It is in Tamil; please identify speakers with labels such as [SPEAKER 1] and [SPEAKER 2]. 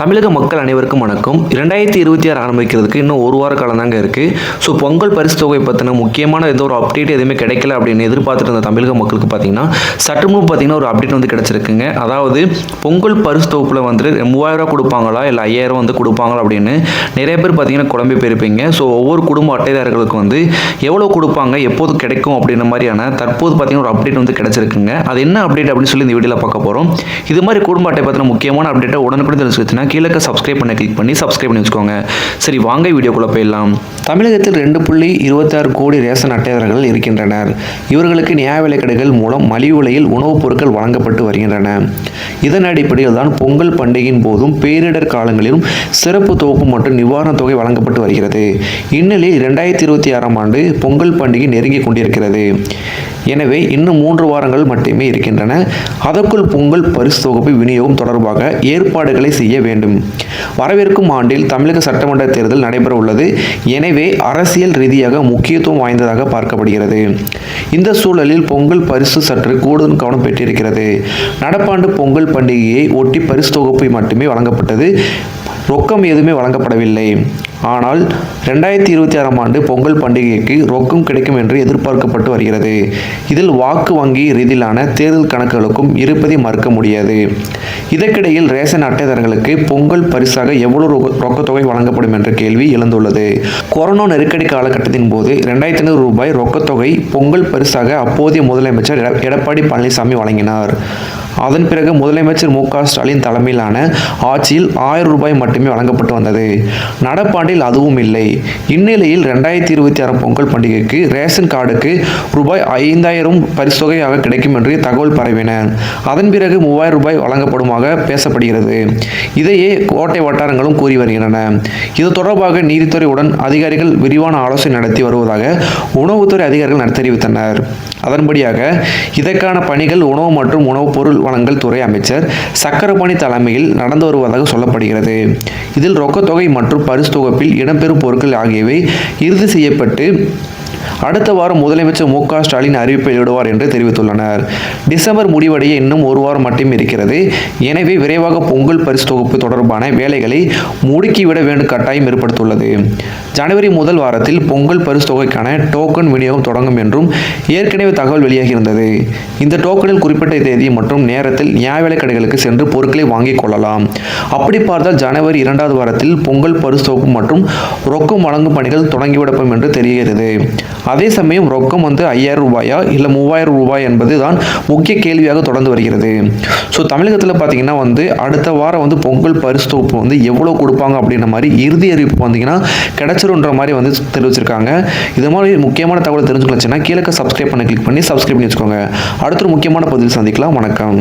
[SPEAKER 1] தமிழக மக்கள் அனைவருக்கும் வணக்கம். இரண்டாயிரத்தி இருபத்தி ஆறு ஆரம்பிக்கிறதுக்கு இன்னும் ஒரு வார காலம் தாங்க இருக்குது ஸோ பொங்கல் பரிசு தொகை பற்றின முக்கியமான எந்த ஒரு அப்டேட் எதுவுமே கிடைக்கல அப்படின்னு எதிர்பார்த்துட்டு இருந்த தமிழக மக்களுக்கு பார்த்தீங்கன்னா சட்டமும் பார்த்தீங்கன்னா ஒரு அப்டேட் வந்து கிடச்சிருக்குங்க. அதாவது பொங்கல் பரிசு தொகுப்பில் வந்து மூவாயிரம் ரூபா கொடுப்பாங்களா? இல்லை ஐயாயிரம் வந்து கொடுப்பாங்களா அப்படின்னு நிறைய பேர் பார்த்தீங்கன்னா குழம்பி போயிருப்பீங்க. ஸோ ஒவ்வொரு குடும்ப அட்டைதாரர்களுக்கு வந்து எவ்வளோ கொடுப்பாங்க? எப்போது கிடைக்கும்? அப்படின்ற மாதிரியான தற்போது பார்த்தீங்கன்னா ஒரு அப்டேட் வந்து கிடச்சிருக்குங்க. அது என்ன அப்டேட் அப்படின்னு சொல்லி இந்த வீடியோவில் பார்க்க போகிறோம் இது மாதிரி குடும்ப அட்டை பற்றின முக்கியமான அப்டேட்டை உடனுக்குடன் தெரிஞ்சுக்கிச்சுன்னா கீழே சப்ஸ்கிரைப் பண்ண கிளிக் பண்ணி சப்ஸ்கிரைப் பண்ணி வச்சுக்கோங்க. சரி வாங்க வீடியோக்குள்ளே போயிடலாம். தமிழகத்தில் ரெண்டு புள்ளி இருபத்தாறு கோடி ரேஷன் அட்டைதாரர்கள் இருக்கின்றனர். இவர்களுக்கு நியாய விலைக்கடைகள் மூலம் மலிவு விலையில் உணவுப் பொருட்கள் வழங்கப்பட்டு வருகின்றன. இதன் அடிப்படையில் தான் பொங்கல் பண்டிகையின் போதும் பேரிடர் காலங்களிலும் சிறப்பு தொகுப்பு மற்றும் நிவாரணத் தொகை வழங்கப்பட்டு வருகிறது. இந்நிலையில் இரண்டாயிரத்தி இருபத்தி ஆறாம் ஆண்டு பொங்கல் பண்டிகை நெருங்கிக் கொண்டிருக்கிறது. எனவே இன்னும் மூன்று வாரங்கள் மட்டுமே இருக்கின்றன. அதற்குள் பொங்கல் பரிசு தொகுப்பு விநியோகம் தொடர்பாக ஏற்பாடுகளை செய்ய வேண்டும். வரவிருக்கும் ஆண்டில் தமிழக சட்டமன்ற தேர்தல் நடைபெற உள்ளது. எனவே அரசியல் ரீதியாக முக்கியத்துவம் வாய்ந்ததாக பார்க்கப்படுகிறது. இந்த சூழலில் பொங்கல் பரிசு சற்று கூடுதல் கவனம் பெற்றிருக்கிறது. நடப்பாண்டு பொங்கல் பண்டிகையை ஒட்டி பரிசு தொகுப்பு மட்டுமே வழங்கப்பட்டது. ரொக்கம் எதுவுமே வழங்கப்படவில்லை. ஆனால் ரெண்டாயிரத்தி இருபத்தி ஆறாம் ஆண்டு பொங்கல் பண்டிகைக்கு ரொக்கம் கிடைக்கும் என்று எதிர்பார்க்கப்பட்டு வருகிறது. இதில் வாக்கு வங்கி ரீதியிலான தேர்தல் கணக்குகளுக்கும் இருப்பதை மறுக்க முடியாது. இதற்கிடையில் ரேஷன் அட்டைதாரர்களுக்கு பொங்கல் பரிசாக எவ்வளவு ரொக்கத்தொகை வழங்கப்படும் என்ற கேள்வி எழுந்துள்ளது. கொரோனா நெருக்கடி காலகட்டத்தின் போது ரெண்டாயிரத்தி ஐநூறு ரூபாய் ரொக்கத்தொகை பொங்கல் பரிசாக அப்போதைய முதலமைச்சர் எட- எடப்பாடி பழனிசாமி வழங்கினார். அதன் பிறகு முதலமைச்சர் மு க ஸ்டாலின் தலைமையிலான ஆட்சியில் ஆயிரம் ரூபாய் மட்டுமே வழங்கப்பட்டு வந்தது. நடப்பாண்டில் அதுவும் இல்லை. இந்நிலையில் ரெண்டாயிரத்தி இருபத்தி ஆறு பொங்கல் பண்டிகைக்கு ரேஷன் கார்டுக்கு ரூபாய் ஐந்தாயிரம் பரிசுத்தொகையாக கிடைக்கும் என்று தகவல் பரவின. அதன் பிறகு மூவாயிரம் ரூபாய் வழங்கப்படுமாக பேசப்படுகிறது. இதையே கோட்டை வட்டாரங்களும் கூறி வருகின்றன. இது தொடர்பாக நீதித்துறையுடன் அதிகாரிகள் விரிவான ஆலோசனை நடத்தி வருவதாக உணவுத்துறை அதிகாரிகள் தெரிவித்தனர். அதன்படியாக இதற்கான பணிகள் உணவு மற்றும் உணவுப் பொருள் வழங்கல் துறை அமைச்சர் சக்கரபாணி தலைமையில் நடந்து வருவதாக சொல்லப்படுகிறது. இதில் ரொக்கத்தொகை மற்றும் பரிசு தொகை தொகுப்பில் இடம்பெறும் பொருட்கள் ஆகியவை இறுதி செய்யப்பட்டு அடுத்த வாரம் முதலமைச்சர் மு க ஸ்டாலின் அறிவிப்பை வெளியிடுவார் என்று தெரிவித்துள்ளனர். டிசம்பர் முடிவடைய இன்னும் ஒரு வாரம் மட்டும் இருக்கிறது. எனவே விரைவாக பொங்கல் பரிசு தொகுப்பு தொடர்பான வேலைகளை முடுக்கிவிட வேண்டும் கட்டாயம் ஏற்படுத்தியுள்ளது. ஜனவரி முதல் வாரத்தில் பொங்கல் பரிசு தொகைக்கான டோக்கன் விநியோகம் தொடங்கும் என்றும் ஏற்கனவே தகவல் வெளியாகியிருந்தது. இந்த டோக்கனில் குறிப்பிட்ட தேதி மற்றும் நேரத்தில் நியாய விலை கடைகளுக்கு சென்று பொருட்களை வாங்கிக் கொள்ளலாம். அப்படி பார்த்தால் ஜனவரி இரண்டாவது வாரத்தில் பொங்கல் பரிசு தொகுப்பு மற்றும் ரொக்கம் வழங்கும் பணிகள் தொடங்கிவிடப்படும் என்று தெரிகிறது. அதே சமயம் ரொக்கம் வந்து ஐயாயிரம் ரூபாயா இல்லை மூவாயிரம் ரூபாய் என்பது தான் முக்கிய கேள்வியாக தொடர்ந்து வருகிறது. ஸோ தமிழகத்தில் பார்த்தீங்கன்னா வந்து அடுத்த வாரம் வந்து பொங்கல் பரிசு தொகுப்பு வந்து எவ்வளோ கொடுப்பாங்க அப்படின்ற மாதிரி இறுதி அறிவிப்பு வந்தீங்கன்னா கிடைச்சிருன்ற மாதிரி வந்து தெரிவிச்சிருக்காங்க. இது மாதிரி முக்கியமான தகவல் தெரிஞ்சுக்கலாச்சுன்னா கீழே சப்ஸ்கிரைப் பண்ண கிளிக் பண்ணி சப்ஸ்கிரைப் பண்ணி வச்சுக்கோங்க. அடுத்த ஒரு முக்கியமான பதில் சந்திக்கலாம். வணக்கம்.